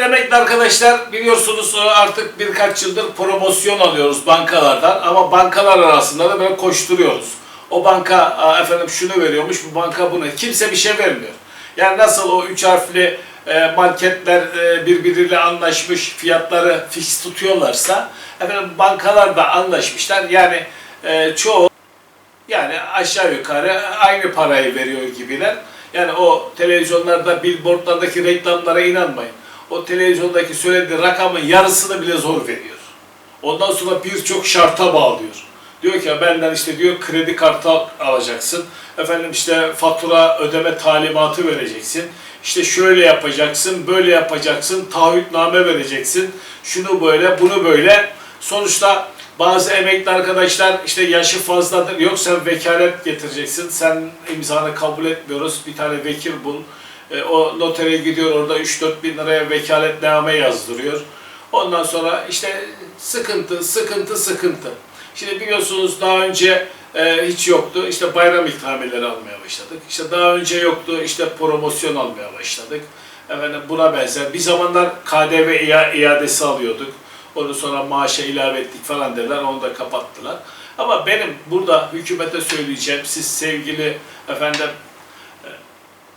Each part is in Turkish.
emekli arkadaşlar biliyorsunuz artık birkaç yıldır promosyon alıyoruz bankalardan ama bankalar arasında da böyle koşturuyoruz. O banka "Aa, efendim şunu veriyormuş, bu banka bunu. Kimse bir şey vermiyor. Yani nasıl o üç harfli e, marketler e, birbiriyle anlaşmış fiyatları fix tutuyorlarsa efendim bankalar da anlaşmışlar. Yani e, çoğu yani aşağı yukarı aynı parayı veriyor gibiler. Yani o televizyonlarda, billboardlardaki reklamlara inanmayın. O televizyondaki söylediği rakamın yarısını bile zor veriyor. Ondan sonra birçok şarta bağlıyor. Diyor ki benden işte diyor kredi kartı alacaksın. Efendim işte fatura ödeme talimatı vereceksin. İşte şöyle yapacaksın, böyle yapacaksın, taahhütname vereceksin. Şunu böyle, bunu böyle. Sonuçta bazı emekli arkadaşlar işte yaşı fazladır. Yok sen vekalet getireceksin. Sen imzanı kabul etmiyoruz. Bir tane vekil bul. E, o notere gidiyor orada 3-4 bin liraya vekaletname yazdırıyor. Ondan sonra işte sıkıntı, sıkıntı, sıkıntı. Şimdi biliyorsunuz daha önce e, hiç yoktu. İşte bayram ikramiyeleri almaya başladık. İşte daha önce yoktu. İşte promosyon almaya başladık. Efendim buna benzer. Bir zamanlar KDV ia- iadesi alıyorduk. Onu sonra maaşa ilave ettik falan dediler. Onu da kapattılar. Ama benim burada hükümete söyleyeceğim. Siz sevgili efendim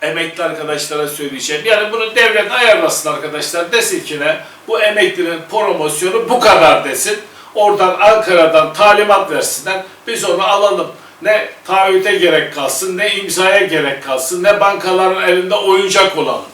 emekli arkadaşlara söyleyeceğim. Yani bunu devlet ayarlasın arkadaşlar. Desin ki ne? Bu emeklinin promosyonu bu kadar desin. Oradan Ankara'dan talimat versinler. Biz onu alalım. Ne taahhüte gerek kalsın, ne imzaya gerek kalsın, ne bankaların elinde oyuncak olalım.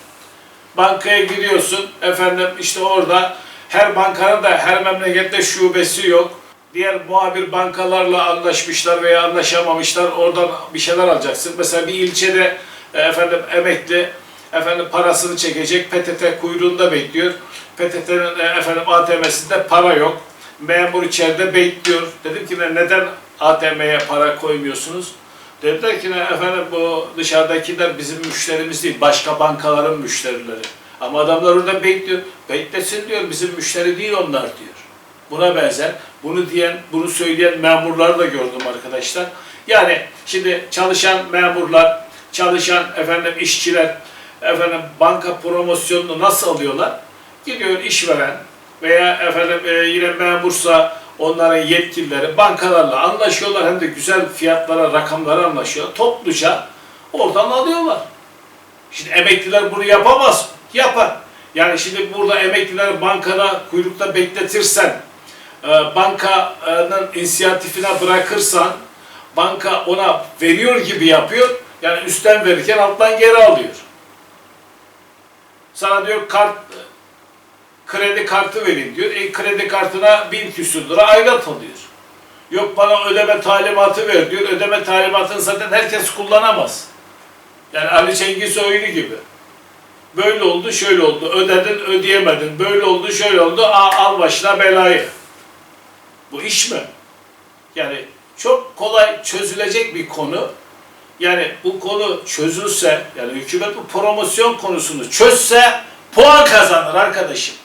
Bankaya gidiyorsun, efendim işte orada her bankanın da her memlekette şubesi yok. Diğer muhabir bankalarla anlaşmışlar veya anlaşamamışlar. Oradan bir şeyler alacaksın. Mesela bir ilçede efendim emekli efendim parasını çekecek. PTT kuyruğunda bekliyor. PTT'nin e, efendim ATM'sinde para yok. Memur içeride bekliyor. Dedim ki "Ne- neden ATM'ye para koymuyorsunuz? Dediler ki "Ne, efendim bu dışarıdakiler bizim müşterimiz değil. Başka bankaların müşterileri. Ama adamlar orada bekliyor. Beklesin diyor. Bizim müşteri değil onlar diyor. Buna benzer. Bunu diyen, bunu söyleyen memurları da gördüm arkadaşlar. Yani şimdi çalışan memurlar, çalışan efendim işçiler, efendim banka promosyonunu nasıl alıyorlar? Gidiyor işveren veya efendim e, yine memursa onların yetkilileri bankalarla anlaşıyorlar. Hem de güzel fiyatlara, rakamlara anlaşıyor. Topluca oradan alıyorlar. Şimdi emekliler bunu yapamaz mı? Yapar. Yani şimdi burada emekliler bankada kuyrukta bekletirsen, e, bankanın inisiyatifine bırakırsan, banka ona veriyor gibi yapıyor. Yani üstten verirken alttan geri alıyor. Sana diyor kart kredi kartı vereyim diyor. E, kredi kartına bin küsür lira aidat alıyor. Yok bana ödeme talimatı ver diyor. Ödeme talimatını zaten herkes kullanamaz. Yani Ali Cengizoğlu gibi. Böyle oldu, şöyle oldu. Ödedin, ödeyemedin. Böyle oldu, şöyle oldu. Aa, al başına belayı. Bu iş mi? Yani çok kolay çözülecek bir konu. Yani bu konu çözülse, yani hükümet bu promosyon konusunu çözse puan kazanır arkadaşım.